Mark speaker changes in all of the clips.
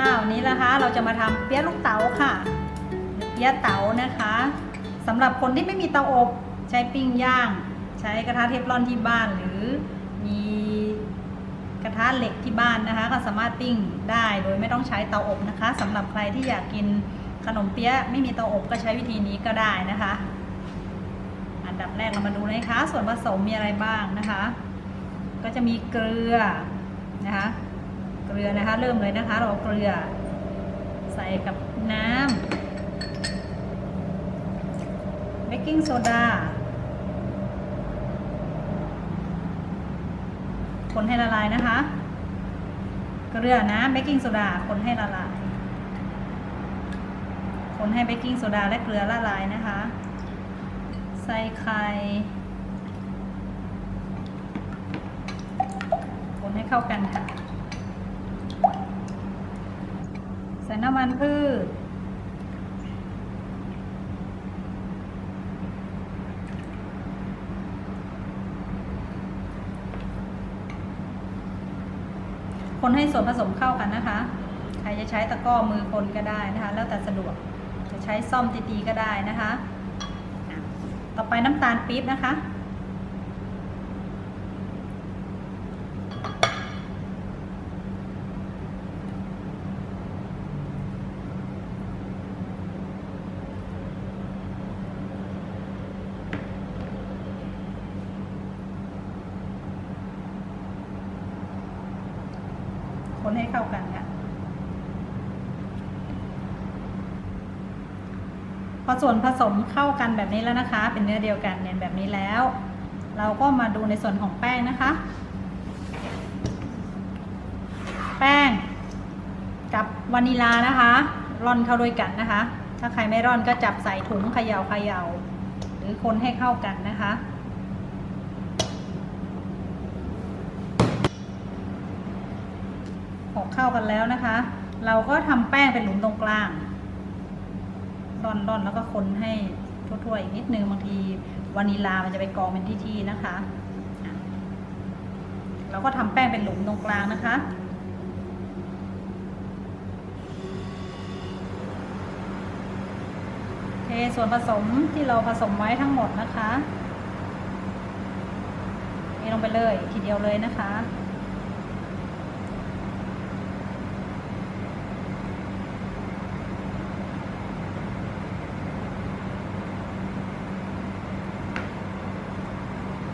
Speaker 1: ค่ะวันนี้นะคะ เราจะมาทำเปี๊ยะลูกเต๋าค่ะเปี๊ยะเต๋านะคะสำหรับคนที่ไม่มีเตาอบใช้ปิ้งย่าง ใช้กระทะเทฟลอนที่บ้านหรือมีกระทะเหล็กที่บ้านนะคะ ก็สามารถปิ้งได้โดยไม่ต้องใช้เตาอบนะคะสำหรับใครที่อยากกินขนมเปี๊ยะไม่มีเตาอบก็ใช้วิธีนี้ก็ได้นะคะ อันดับแรกเรามาดูนะคะ ส่วนผสมมีอะไรบ้างนะคะ ก็จะมีเกลือนะคะ เกลือนะคะ เริ่มเลยนะคะ เราเอาเกลือ ใส่กับน้ำเบกกิ้งโซดาคนให้ละลายนะคะ เกลือนะเบกกิ้งโซดาคนให้ละลาย คนให้เบกกิ้งโซดาและเกลือละลายนะคะ ใส่ไข่คนให้เข้ากันค่ะ ใส่น้ำมันพืช คนให้ส่วนผสมเข้ากันนะคะ ใครจะใช้ตะกร้อมือคนก็ได้นะคะ แล้วแต่สะดวก จะใช้ซ่อมตีๆก็ได้นะคะอะต่อไปน้ำตาลปี๊บนะคะ คนให้เข้ากันค่ะ พอ ส่วนผสมเข้ากันแบบนี้แล้วนะคะ เป็นเนื้อเดียวกันเนียนแบบนี้แล้ว เราก็มาดูในส่วนของแป้งนะคะ แป้ง กับวานิลานะคะร่อนเข้าด้วยกันนะคะ ถ้าใครไม่ร่อนก็จับใส่ถุงเขยา่าเขย่าหรือคนให้เข้ากันนะคะพอเข้ากันแล้วนะคะ เราก็ทำแป้งเป็นหลุมตรงกลาง ร่อนๆแล้วก็คนให้ทั่วๆอีกนิดนึงบางทีวานิลามันจะไปกองเป็นที่ๆนะคะอะเราก็ทำแป้งเป็นหลุมตรงกลางนะคะเทส่วนผสมที่เราผสมไว้ทั้งหมดนะคะเทลงไปเลยทีเดียวเลยนะคะ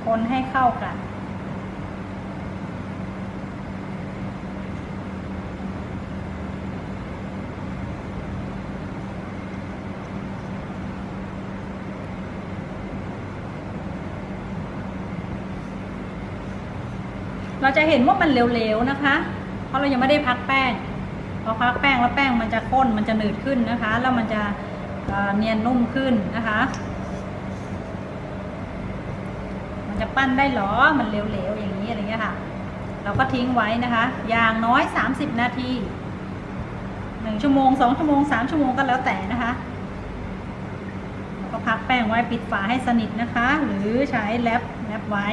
Speaker 1: คนให้ เข้ากัน เราจะเห็นว่ามันเหลวๆนะคะ เพราะเรายังไม่ได้พักแป้งพอพักแป้งแล้วแป้งมันจะข้นมันจะหนืดขึ้นนะคะ แล้วมันจะเนียนนุ่มขึ้นนะคะ มันจะปั้นได้หรอ มันเหลวๆอย่างนี้อะไรเงี้ยค่ะ เราก็ทิ้งไว้นะคะ อย่างน้อย 30 นาที1ชั่วโมง2ชั่วโมง3ชั่วโมงก็แล้วแต่นะคะแล้วก็พักแป้งไว้ปิดฝาให้สนิทนะคะ หรือใช้แรปแรปไว้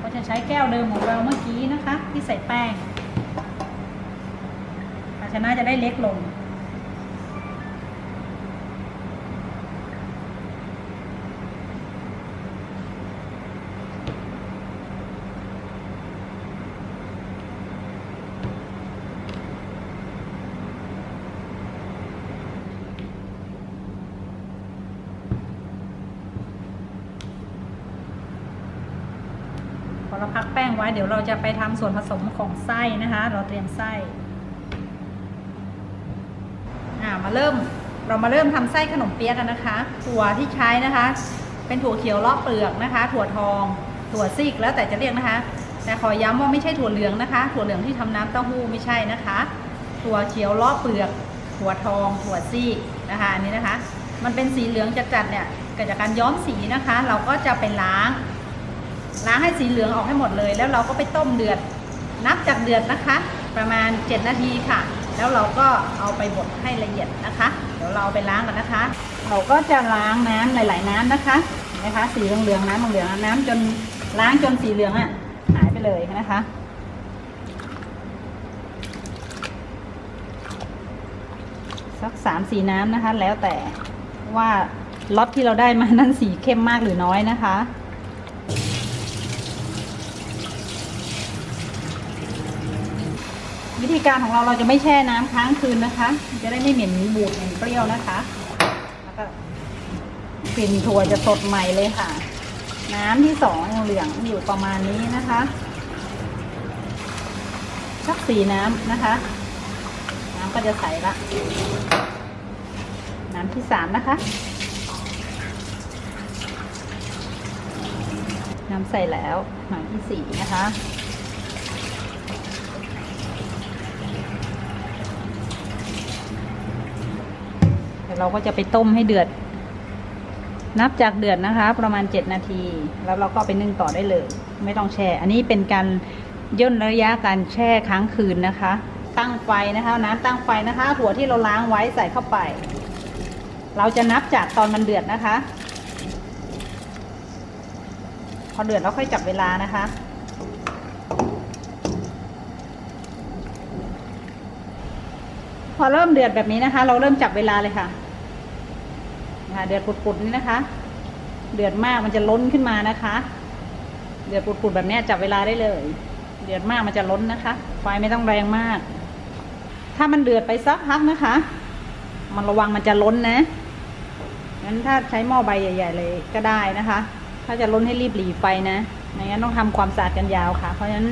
Speaker 1: ก็จะใช้แก้วเดิมของเราเมื่อกี้นะคะ ที่ใส่แป้งภาชนะจะได้เล็กลง พอเราพักแป้ง ไว้เดี๋ยวเราจะไปทำส่วนผสมของไส้นะคะ เราเตรียมไส้อ่ามาเริ่มเรามาเริ่มทำไส้ขนมเปี๊ยะกันนะคะ ถั่วที่ใช้นะคะ เป็นถั่วเขียวลาะเปลือกนะคะ ถั่วทอง ถั่วซีกแล้วแต่จะเรียกนะคะ แต่ขอย้ำว่าไม่ใช่ถั่วเหลืองนะคะ ถั่วเหลืองที่ทำน้ำเต้าหู้ไม่ใช่นะคะ ถั่วเขียวลาะเปลือก ถั่วทอง ถั่วซีกนะคะอันนี้นะคะ มันเป็นสีเหลืองจัดๆเนี่ยเกิดจากการย้อมสีนะคะ เราก็จะไปล้าง ล้างให้สีเหลืองออกให้หมดเลย แล้วเราก็ไปต้มเดือด นับจากเดือดนะคะ ประมาณ 7 นาทีค่ะ แล้วเราก็เอาไปบดให้ละเอียดนะคะ เดี๋ยวเราไปล้างกันนะคะ เราก็จะล้างน้ำหลาย ๆ น้ำนะคะนะคะ สีเหลืองๆน้ำเหลืองน้ำจนล้างจนสีเหลืองอะหายไปเลยนะคะสักสามสีน้ำนะคะ แล้วแต่ว่าล็อตที่เราได้มานั้นสีเข้มมากหรือน้อยนะคะ วิธีการของเราเราจะไม่แช่น้ำค้างคืนนะคะ จะได้ไม่เหม็นบูดเหม็นเปรี้ยวนะคะ แล้วก็กลิ่นถั่วจะสดใหม่เลยค่ะ น้ำที่สองยังเหลืองอยู่ประมาณนี้นะคะสักสีน้ำนะคะ น้ำก็จะใสละ น้ำที่สามนะคะ น้ำใส่แล้วน้ำที่สี่นะคะ เราก็จะไปต้มให้เดือด นับจากเดือดนะคะ ประมาณ 7 นาที แล้วเราก็ไปนึ่งต่อได้เลย ไม่ต้องแช่ อันนี้เป็นการย่นระยะการแช่ค้างคืนนะคะ ตั้งไฟนะคะน้ำตั้งไฟนะคะ หัวที่เราล้างไว้ใส่เข้าไป เราจะนับจากตอนมันเดือดนะคะ พอเดือดเราค่อยจับเวลานะคะพอเริ่มเดือดแบบนี้นะคะ เราเริ่มจับเวลาเลยค่ะ นะคะเดือดปุดๆนี่นะคะ เดือดมากมันจะล้นขึ้นมานะคะ เดือดปุดๆแบบนี้จับเวลาได้เลย เดือดมากมันจะล้นนะคะ ไฟไม่ต้องแรงมาก ถ้ามันเดือดไปสักพักนะคะ มันระวังมันจะล้นนะงั้นถ้าใช้หม้อใบใหญ่ ๆ เลยก็ได้นะคะ ถ้าจะล้นให้รีบหลีไฟนะไม่งั้นต้องทำความสะอาดกันยาวค่ะ เพราะฉะนั้น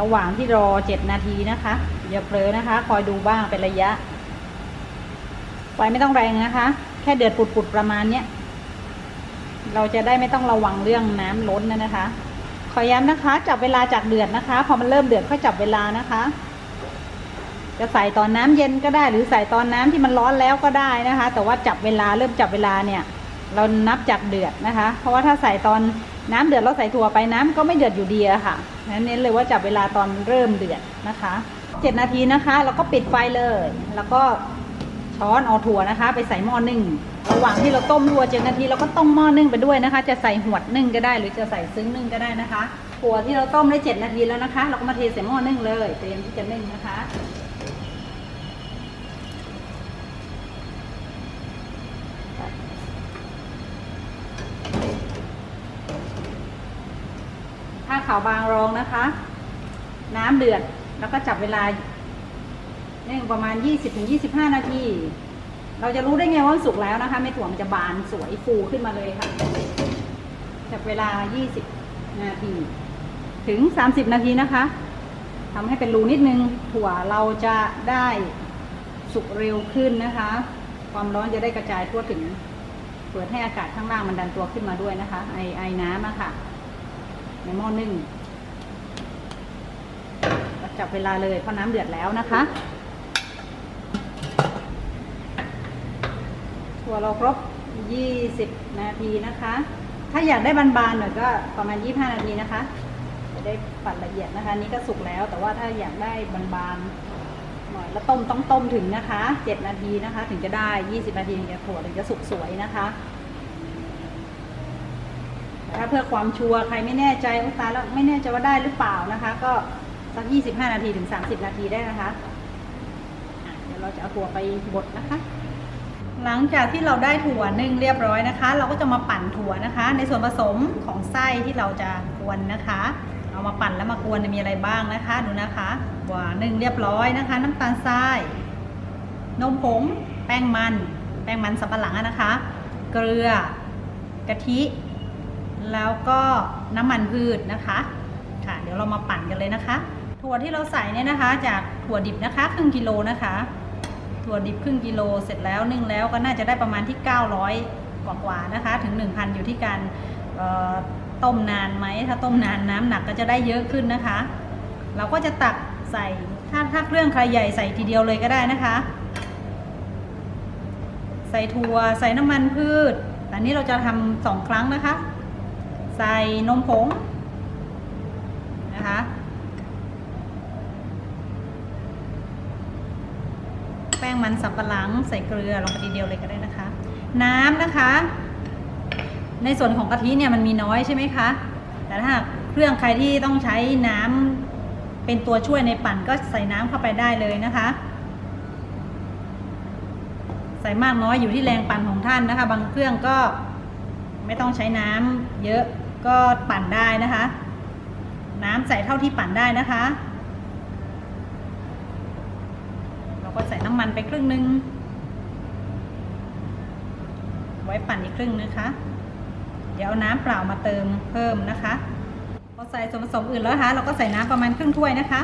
Speaker 1: ระหว่างที่รอเจ็ดนาทีนะคะอย่าเผลอนะคะ คอยดูบ้างเป็นระยะไฟไม่ต้องแรงนะคะแค่เดือดปุดๆประมาณเนี้ยเราจะได้ไม่ต้องระวังเรื่องน้ำล้นนะนะคะ ขอย้ำนะคะ จับเวลาจากเดือดนะคะ พอมันเริ่มเดือดค่อยจับเวลานะคะ จะใส่ตอนน้ำเย็นก็ได้ หรือใส่ตอนน้ำที่มันร้อนแล้วก็ได้นะคะ แต่ว่าจับเวลาเริ่มจับเวลาเนี่ย เรานับจากเดือดนะคะ เพราะว่าถ้าใส่ตอนน้ำเดือดเราใส่ถั่วไปน้ำก็ไม่เดือดอยู่ดีอะค่ะนั้นเน้นเลยว่าจับเวลาตอนเริ่มเดือดนะคะเจ็ดนาทีนะคะเราก็ปิดไฟเลย แล้วก็ ช้อนเอาถั่วนะคะ ไปใส่หม้อนึ่งระหว่างที่เราต้มถั่วเจ็ดนาทีเราก็ต้มหม้อนึ่งไปด้วยนะคะ จะใส่หวดนึ่งก็ได้ หรือจะใส่ซึ้งนึ่งก็ได้นะคะถั่วที่เราต้มได้เจ็ดนาทีแล้วนะคะ เราก็มาเทใส่หม้อนึ่งเลยเตรียมที่จะนึ่งนะคะถ้าขาวบางรองนะคะ น้ำเดือดแล้วก็จับเวลา นึ่งประมาณ 20-25 นาที เราจะรู้ได้ไงว่าสุกแล้วนะคะไม่ถั่วมันจะบานสวยฟูขึ้นมาเลยค่ะจับเวลา 20 นาที ถึง 30 นาทีนะคะทำให้เป็นรูนิดนึง ถั่วเราจะได้สุกเร็วขึ้นนะคะ ความร้อนจะได้กระจายทั่วถึง เปิดให้อากาศข้างล่างมันดันตัวขึ้นมาด้วยนะคะ ไอไอน้ำอะค่ะ ในหม้อนึ่งจับเวลาเลยเพราะน้ำเดือดแล้วนะคะ ถั่วเราครบ 20 นาทีนะคะ ถ้าอยากได้บานๆหน่อยก็ประมาณ 25 นาทีนะคะ จะได้ปั่นละเอียดนะคะ นี่ก็สุกแล้ว แต่ว่าถ้าอยากได้บานๆหน่อยแล้วต้มต้องต้มถึงนะคะ 7 นาทีนะคะ ถึงจะได้ 20 นาทีถึงจะถั่วถึงจะสุกสวยนะคะถ้าเพื่อความชัวร์ใครไม่แน่ใจอุตายแล้วไม่แน่ใจว่าได้หรือเปล่านะคะ ก็สัก 25 นาทีถึง 30 นาทีได้นะคะเดี๋ยวเราจะเอาถั่วไปบดนะคะ หลังจากที่เราได้ถั่วนึ่งเรียบร้อยนะคะ เราก็จะมาปั่นถั่วนะคะ ในส่วนผสมของไส้ที่เราจะกวนนะคะ เอามาปั่นแล้วมากวนมีอะไรบ้างนะคะ ดูนะคะถั่วนึ่งเรียบร้อยนะคะ น้ำตาลทราย นมผง แป้งมัน แป้งมันสับปะหลังนะคะ เกลือกะทิ แล้วก็น้ำมันพืชนะคะค่ะเดี๋ยวเรามาปั่นกันเลยนะคะ ถั่วที่เราใส่เนี่ยนะคะ จากถั่วดิบนะคะครึ่งกิโลนะคะ ถั่วดิบครึ่งกิโลเสร็จแล้วนึ่งแล้วก็น่าจะได้ประมาณที่ 900 กว่าๆนะคะ ถึง 1,000 อยู่ที่การต้มนานไหมถ้าต้มนานน้ำหนักก็จะได้เยอะขึ้นนะคะ เราก็จะตักใส่ถ้าถ้าเครื่องใครใหญ่ใส่ทีเดียวเลยก็ได้นะคะ ใส่ถั่วใส่น้ำมันพืชแต่นี้เราจะทำสองครั้งนะคะ ใส่นมผงนะคะ แป้ง มันสับปะหลังใส่เกลือลงไปทีเดียวเลยก็ได้นะคะ น้ำนะคะ ในส่วนของกะทิเนี่ยมันมีน้อยใช่ไหมคะ แต่ถ้าเครื่องใครที่ต้องใช้น้ำเป็นตัวช่วยในปั่นก็ใส่น้ำเข้าไปได้เลยนะคะ ใส่มากน้อยอยู่ที่แรงปั่นของท่านนะคะ บางเครื่องก็ไม่ต้องใช้น้ำเยอะก็ปั่นได้นะคะ น้ำใส่เท่าที่ปั่นได้นะคะ เรา ก็ใส่น้ำมันไปครึ่งหนึง ไว้ปั่นอีกครึ่งนะคะ เดี๋ยวเอาน้ำเปล่ามาเติมเพิ่มนะคะพอใส่ส่วนผสมอื่นแล้วนะคะ เราก็ใส่น้ำประมาณครึ่งถ้วยนะคะ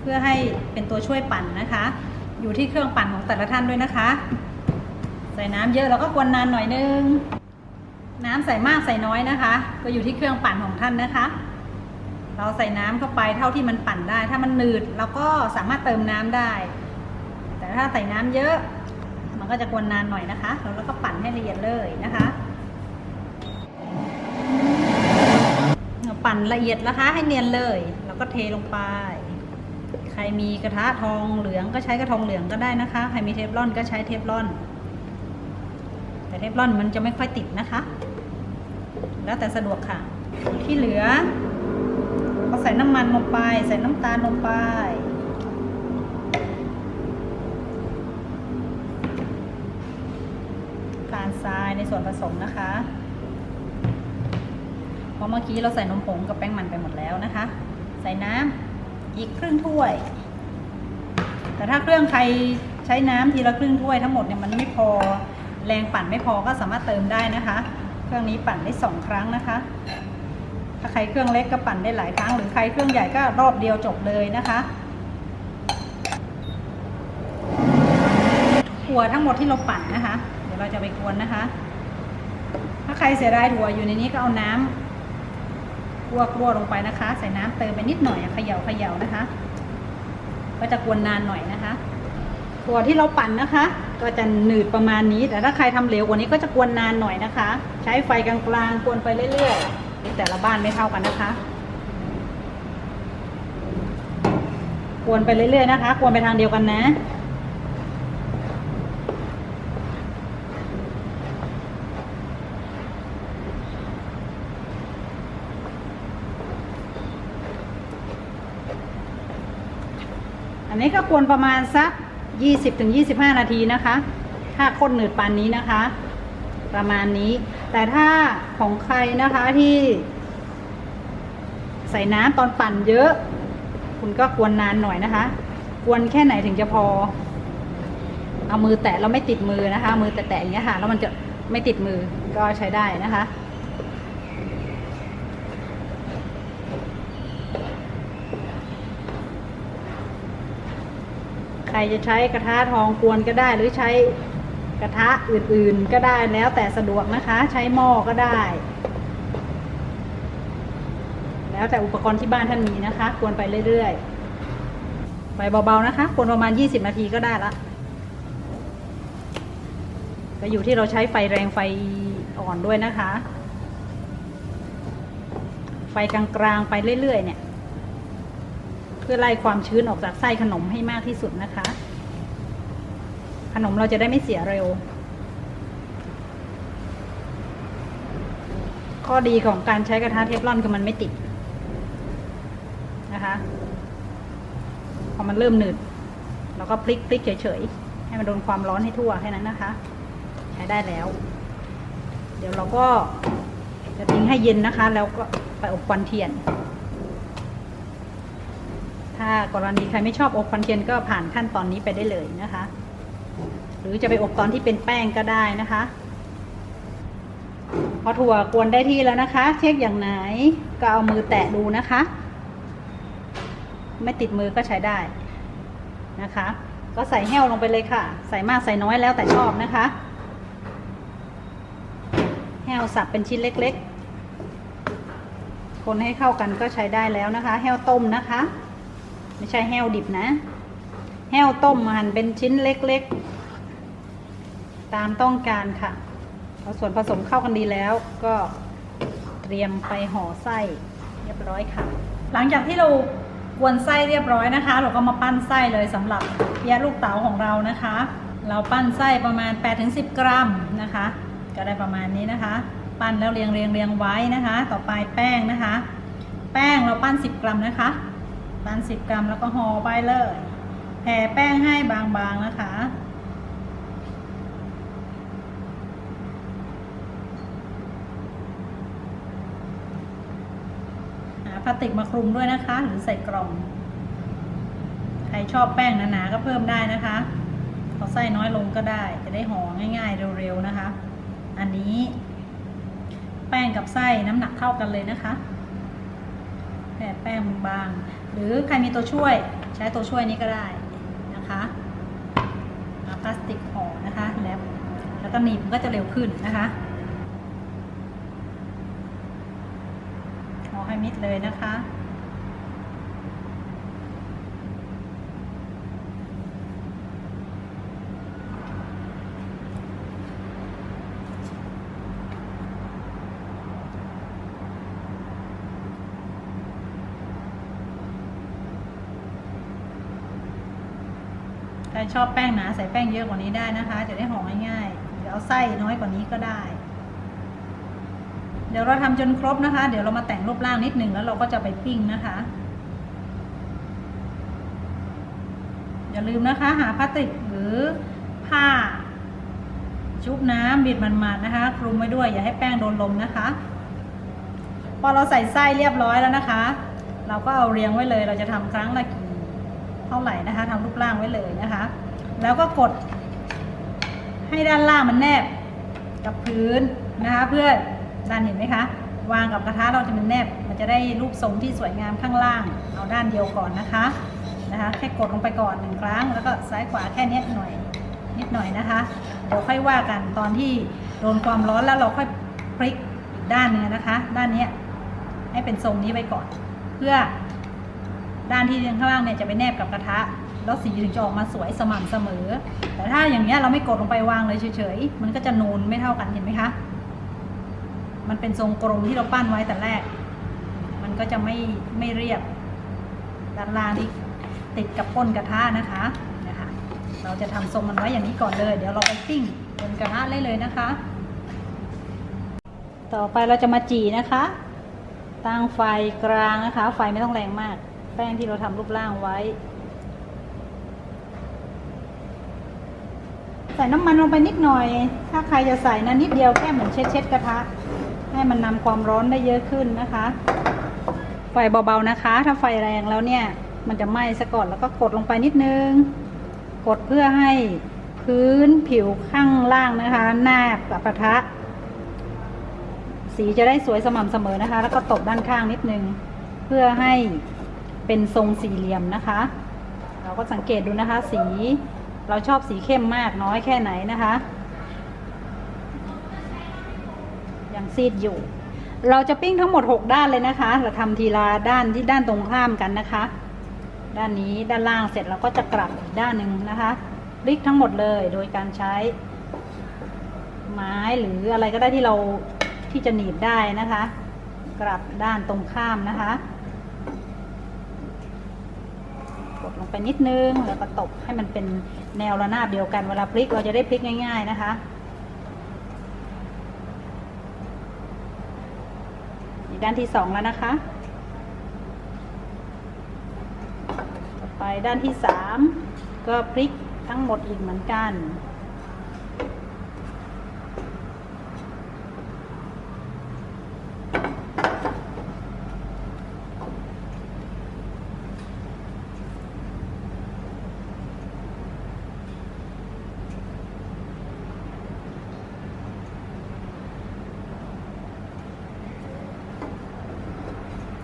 Speaker 1: เพื่อให้เป็นตัวช่วยปั่นนะคะ อยู่ที่เครื่องปั่นของแต่ละท่านด้วยนะคะ ใส่น้ำเยอะเราก็กวนนานหน่อยนึง น้ำใส่มากใส่น้อยนะคะ ก็อยู่ที่เครื่องปั่นของท่านนะคะ เราใส่น้ำเข้าไปเท่าที่มันปั่นได้ ถ้ามันหนืดเราก็สามารถเติมน้ำได้ แต่ถ้าใส่น้ำเยอะ มันก็จะกวนนานหน่อยนะคะแล้วเราก็ปั่นให้ละเอียดเลยนะคะปั่นละเอียดนะคะให้เนียนเลยแล้วก็เทลงไป ใครมีกระทะทองเหลืองก็ใช้กระทองเหลืองก็ได้นะคะ ใครมีเทฟลอนก็ใช้เทฟลอน แต่เทฟลอนมันจะไม่ค่อยติดนะคะ แล้วแต่สะดวกค่ะ ที่เหลือ ใส่น้ำมันลงไป ใส่น้ำตาลลงไป ทานทรายในส่วนผสมนะคะเพราะเมื่อกี้เราใส่นมผงกับแป้งมันไปหมดแล้วนะคะ ใส่น้ำอีกครึ่งถ้วย แต่ถ้าเครื่องใครใช้น้ำทีละครึ่งถ้วยทั้งหมดเนี่ยมันไม่พอแรงปั่นไม่พอก็สามารถเติมได้นะคะ เครื่องนี้ปั่นได้สองครั้งนะคะ ถ้าใครเครื่องเล็กก็ปั่นได้หลายครั้ง หรือใครเครื่องใหญ่ก็รอบเดียวจบเลยนะคะถั่วทั้งหมดที่เราปั่นนะคะ เดี๋ยวเราจะไปกวนนะคะ ถ้าใครเสียดายถั่วอยู่ในนี้ก็เอาน้ำกลวๆลงไปนะคะ ใส่น้ำเติมไปนิดหน่อยเขย่าเขย่านะคะ ก็จะกวนนานหน่อยนะคะถั่วที่เราปั่นนะคะ ก็จะหนืดประมาณนี้ แต่ถ้าใครทำเหลวกว่านี้ก็จะกวนนานหน่อยนะคะ ใช้ไฟกลางๆกวนไปเรื่อยๆ แต่ละบ้านไม่เท่ากันนะคะ กวนไปเรื่อยๆนะคะ กวนไปทางเดียวกันนะอันนี้ก็ควรประมาณสัก 20-25 นาทีนะคะ ถ้าข้นหนืดปานนี้นะคะ ประมาณนี้ แต่ถ้าของใครนะคะที่ ใส่น้ำตอนปั่นเยอะ คุณก็กวนนานหน่อยนะคะ กวนแค่ไหนถึงจะพอ เอามือแตะแล้วไม่ติดมือนะคะ มือแตะๆอย่างเงี้ยค่ะ แล้วมันจะไม่ติดมือก็ใช้ได้นะคะใครจะใช้กระทะทองกวนก็ได้หรือใช้ กระทะอื่นๆก็ได้แล้วแต่สะดวกนะคะ ใช้หม้อก็ได้ แล้วแต่อุปกรณ์ที่บ้านท่านมีนะคะกวนไปเรื่อยๆไฟเบาๆนะคะกวนประมาณ 20 นาทีก็ได้ละก็อยู่ที่เราใช้ไฟแรงไฟอ่อนด้วยนะคะ ไฟกลางๆไปเรื่อยๆเนี่ย เพื่อไล่ความชื้นออกจากไส้ขนมให้มากที่สุดนะคะ ขนมเราจะได้ไม่เสียเร็ว ข้อดีของการใช้กระทะเทฟลอนคือมันไม่ติด นะคะพอมันเริ่มหนืดเราก็พลิกพลิกเฉยๆ ให้มันโดนความร้อนให้ทั่วแค่นั้นนะคะ ใช้ได้แล้ว เดี๋ยวเราก็จะทิ้งให้เย็นนะคะ แล้วก็ไปอบควันเทียน ถ้ากรณีใครไม่ชอบอบควันเทียนก็ผ่านขั้นตอนนี้ไปได้เลยนะคะ หรือจะไปอบตอนที่เป็นแป้งก็ได้นะคะ พอถั่วกวนได้ที่แล้วนะคะ เช็คอย่างไหนก็เอามือแตะดูนะคะ ไม่ติดมือก็ใช้ได้นะคะ ก็ใส่แห้วลงไปเลยค่ะ ใส่มากใส่น้อยแล้วแต่ชอบนะคะ แห้วสับเป็นชิ้นเล็ก ๆ คนให้เข้ากันก็ใช้ได้แล้วนะคะ แห้วต้มนะคะ ไม่ใช่แห้วดิบนะ แห้วต้มหั่นเป็นชิ้นเล็ก ๆ ตามต้องการค่ะพอส่วนผสมเข้ากันดีแล้วก็เตรียมไปห่อไส้เรียบร้อยค่ะ หลังจากที่เรากวนไส้เรียบร้อยนะคะ เราก็มาปั้นไส้เลยสำหรับเปี๊ยะลูกเต๋าของเรานะคะ เราปั้นไส้ประมาณ 8-10 กรัมนะคะ ก็ได้ประมาณนี้นะคะ ปั้นแล้วเรียงเรียงเรียงไว้นะคะ ต่อไปแป้งนะคะ แป้งเราปั้น 10 กรัมนะคะ ปั้น 10 กรัมแล้วก็ห่อไปเลยแผ่แป้งให้บางๆนะคะ พลาสติกมาคลุมด้วยนะคะ หรือใส่กล่อง ใครชอบแป้งหนาๆก็เพิ่มได้นะคะเอาไส้น้อยลงก็ได้ จะได้ห่อง่ายๆเร็วๆนะคะ อันนี้ แป้งกับไส้น้ำหนักเท่ากันเลยนะคะแผ่แป้งบางๆหรือใครมีตัวช่วยใช้ตัวช่วยนี้ก็ได้นะคะเอาพลาสติกห่อนะคะแล้วแล้วก็หนีบมันก็จะเร็วขึ้นนะคะห่อ ให้มิดเลยนะคะ ใครชอบแป้งหนาใส่แป้งเยอะกว่านี้ได้นะคะ จะได้ห่อง่ายๆหรือเอาไส้น้อยกว่านี้ก็ได้ เดี๋ยวเราทำจนครบนะคะ เดี๋ยวเรามาแต่งรูปร่างนิดหนึ่งแล้วเราก็จะไปปิ้งนะคะ อย่าลืมนะคะ หาพลาสติกหรือผ้า ชุบน้ำบิดมันๆนะคะ คลุมไว้ด้วยอย่าให้แป้งโดนลมนะคะ พอเราใส่ไส้เรียบร้อยแล้วนะคะ เราก็เอาเรียงไว้เลย เราจะทำครั้งละกี่เท่าไหร่นะคะทำรูปร่างไว้เลยนะคะ แล้วก็กดให้ด้านล่างมันแนบกับพื้นนะคะเพื่อ ด้านเห็นไหมคะ วางกับกระทะเราจะมันแนบ มันจะได้รูปทรงที่สวยงามข้างล่าง เอาด้านเดียวก่อนนะคะ นะคะ แค่กดลงไปก่อนหนึ่งครั้ง แล้วก็ซ้ายขวาแค่นี้หน่อยนิดหน่อยนะคะ เดี๋ยวค่อยว่ากันตอนที่โดนความร้อนแล้วเราค่อยพลิกอีกด้านนึงนะคะ ด้านนี้ให้เป็นทรงนี้ไปก่อน เพื่อด้านที่ข้างล่างเนี่ยจะไปแนบกับกระทะแล้วสีถึงจะออกมาสวยสม่ำเสมอ แต่ถ้าอย่างเงี้ยเราไม่กดลงไปวางเลยเฉยๆ มันก็จะนูนไม่เท่ากันเห็นไหมคะ มันเป็นทรงกลมที่เราปั้นไว้แต่แรก มันก็จะไม่ไม่เรียบด้านล่างที่ติดกับก้นกระทะนะคะนะคะ เราจะทำทรงมันไว้อย่างนี้ก่อนเลย เดี๋ยวเราไปปิ้งบนกระทะเลยเลยนะคะ ต่อไปเราจะมาจีนะคะ ตั้งไฟกลางนะคะ ไฟไม่ต้องแรงมาก แป้งที่เราทำรูปร่างไว้ ใส่น้ำมันลงไปนิดหน่อย ถ้าใครจะใส่นะนิดเดียวแค่เหมือนเช็ดเช็ดกระทะ ให้มันนำความร้อนได้เยอะขึ้นนะคะ ไฟเบาๆนะคะ ถ้าไฟแรงแล้วเนี่ย มันจะไหม้ซะก่อนแล้วก็กดลงไปนิดนึง กดเพื่อให้พื้นผิวข้างล่างนะคะแนบกับกระทะ สีจะได้สวยสม่ำเสมอนะคะ แล้วก็ตบด้านข้างนิดนึง เพื่อให้เป็นทรงสี่เหลี่ยมนะคะ เราก็สังเกตดูนะคะ สีเราชอบสีเข้มมากน้อยแค่ไหนนะคะ ยัง ซีดอยู่ เราจะปิ้งทั้งหมด 6 ด้านเลยนะคะ เราทำทีละด้านที่ด้านตรงข้ามกันนะคะ ด้านนี้ด้านล่างเสร็จเราก็จะกลับอีกด้านหนึ่งนะคะพลิกทั้งหมดเลยโดยการใช้ ไม้หรืออะไรก็ได้ที่เราที่จะหนีบได้นะคะ กลับด้านตรงข้ามนะคะกดลงไปนิดนึงแล้วก็ตบให้มันเป็นแนวระนาบเดียวกันเวลาพลิกเราจะได้พลิกง่าย ๆนะคะ ด้านที่สองแล้วนะคะ ต่อไปด้านที่สามก็พลิกทั้งหมดอีกเหมือนกัน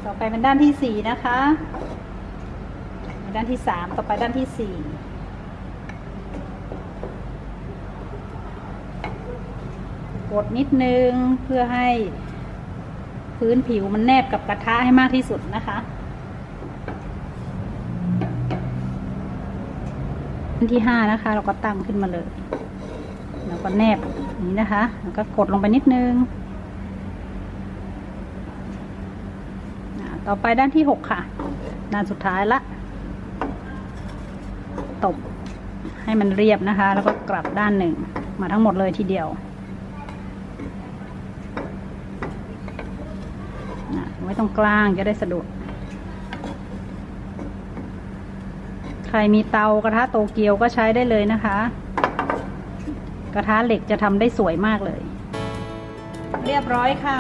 Speaker 1: ต่อไปเป็นด้านที่สี่นะคะ ด้านที่สามต่อไปด้านที่สี่กดนิดนึงเพื่อให้พื้นผิวมันแนบกับกระทะให้มากที่สุดนะคะด้านที่ห้านะคะ เราก็ตั้งขึ้นมาเลย แล้วก็แนบนี้นะคะ แล้วก็กดลงไปนิดนึง อ่า ต่อไปด้านที่หกค่ะด้านสุดท้ายละ ตบให้มันเรียบนะคะ แล้วก็กลับด้านหนึ่งมาทั้งหมดเลยทีเดียวอะไว้ตรงกลางจะได้สะดวกใครมีเตากระทะโตเกียวก็ใช้ได้เลยนะคะ กระทะเหล็กจะทำได้สวยมากเลย เรียบร้อยค่ะ